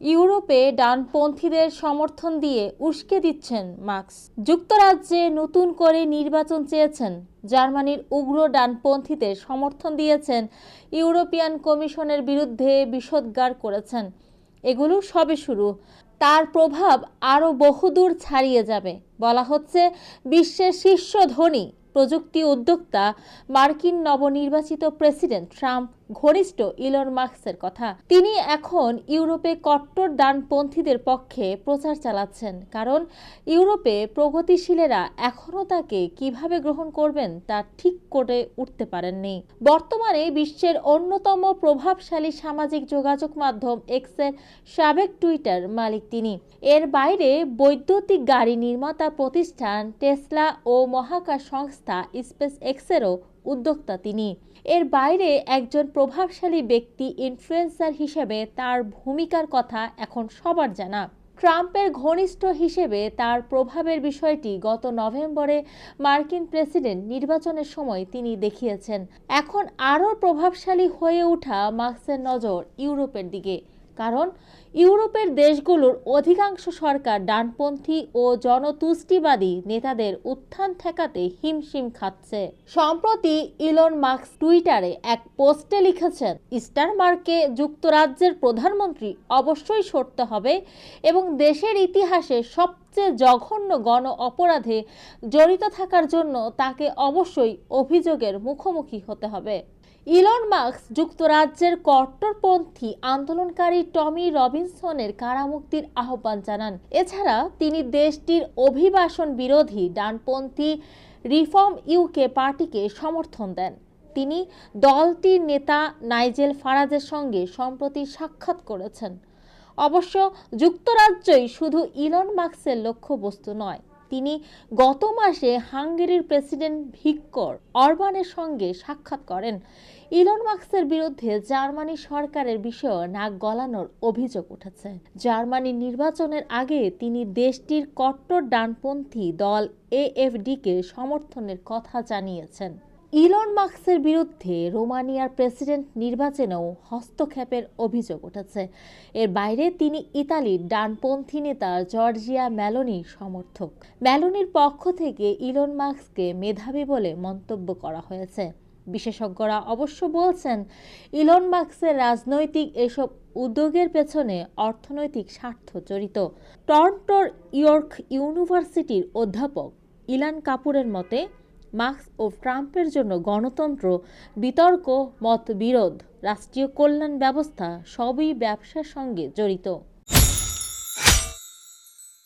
ইউরোপে ডানপন্থীদের সমর্থন দিয়ে উস্কে দিচ্ছেন মার্কস। যুক্তরাজ্যে নতুন করে নির্বাচন চেয়েছেন। জার্মানির উগ্র ডানপন্থীদের সমর্থন দিয়েছেন ইউরোপিয়ান কমিশনের বিরুদ্ধে বিষোদ্গার করেছেন। এগুলো সবে শুরু। তার প্রভাব আরও বহুদূর ছাড়িয়ে যাবে, বলা হচ্ছে বিশ্বের শীর্ষ ধনী প্রযুক্তি উদ্যোক্তা মার্কিন নবনির্বাচিত প্রেসিডেন্ট ট্রাম্প ঘনিষ্ঠ ইলন মার্কসের কথা। তিনি এখন ইউরোপে কট্টর ডানপন্থীদের পক্ষে প্রচার চালাচ্ছেন, কারণ ইউরোপে প্রগতিশীলেরা এখনও তাকে কীভাবে গ্রহণ করবেন তা ঠিক করে উঠতে পারেননি। বর্তমানে বিশ্বের অন্যতম প্রভাবশালী সামাজিক যোগাযোগ মাধ্যম এক্সের সাবেক টুইটার মালিক তিনি। এর বাইরে বৈদ্যুতিক গাড়ি নির্মাতা প্রতিষ্ঠান টেসলা ও মহাকাশ সংস্থা স্পেস এক্সেরও উদ্যোক্তা তিনি। এর বাইরে একজন প্রভাবশালী ব্যক্তি ইনফ্লুয়েন্সার হিসেবে তার ভূমিকার কথা এখন সবার জানা। ট্রাম্পের ঘনিষ্ঠ হিসেবে তার প্রভাবের বিষয়টি গত নভেম্বরে মার্কিন প্রেসিডেন্ট নির্বাচনের সময় তিনি দেখিয়েছেন। এখন আরও প্রভাবশালী হয়ে ওঠা মার্কসের নজর ইউরোপের দিকে। কারণ ইউরোপের দেশগুলোর অধিকাংশ সরকার ডানপন্থী ও জনতুষ্টিবাদী নেতাদের উত্থান ঠেকাতে হিমশিম খাচ্ছে। সম্প্রতি ইলন মার্কস টুইটারে এক পোস্টে লিখেছেন স্টারমার্কে যুক্তরাজ্যের প্রধানমন্ত্রী অবশ্যই সরতে হবে এবং দেশের ইতিহাসে সবচেয়ে জঘন্য গণ অপরাধে জড়িত থাকার জন্য তাকে অবশ্যই অভিযোগের মুখোমুখি হতে হবে। ইলন মার্কস যুক্তরাজ্যের কট্টরপন্থী আন্দোলনকারী টমি রবিনসনের কারামুক্তির আহ্বান জানান। এছাড়া তিনি দেশটির অভিবাসন বিরোধী ডানপন্থী রিফর্ম ইউকে পার্টিকে সমর্থন দেন। তিনি দলটির নেতা নাইজেল ফারাজের সঙ্গে সম্প্রতি সাক্ষাৎ করেছেন। অবশ্য যুক্তরাজ্যই শুধু ইলন মার্কসের লক্ষ্যবস্তু নয় তিনি গত মাসে হাঙ্গেরির প্রেসিডেন্ট ভিক্কর অরবানের সঙ্গে সাক্ষাৎ করেন। ইলন মার্কসের বিরুদ্ধে জার্মানি সরকারের বিষয়ে নাক গলানোর অভিযোগ উঠেছে। জার্মানি নির্বাচনের আগে তিনি দেশটির কট্টর ডানপন্থী দল এএফডিকে সমর্থনের কথা জানিয়েছেন। ইলন মার্কসের বিরুদ্ধে রোমানিয়ার প্রেসিডেন্ট নির্বাচনেও হস্তক্ষেপের অভিযোগ উঠেছে। এর বাইরে তিনি ইতালির ডানপন্থী নেতা জর্জিয়া ম্যালোনির সমর্থক। ম্যালোনির পক্ষ থেকে ইলন মার্কসকে মেধাবী বলে মন্তব্য করা হয়েছে। বিশেষজ্ঞরা অবশ্য বলছেন, ইলন মার্কসের রাজনৈতিক এসব উদ্যোগের পেছনে অর্থনৈতিক স্বার্থ জড়িত। টরন্টোর ইয়র্ক ইউনিভার্সিটির অধ্যাপক ইলান কাপুরের মতে মার্কস ও ট্রাম্পের জন্য গণতন্ত্র বিতর্ক মতবিরোধ রাষ্ট্রীয় কল্যাণ ব্যবস্থা সবই ব্যবসার সঙ্গে জড়িত।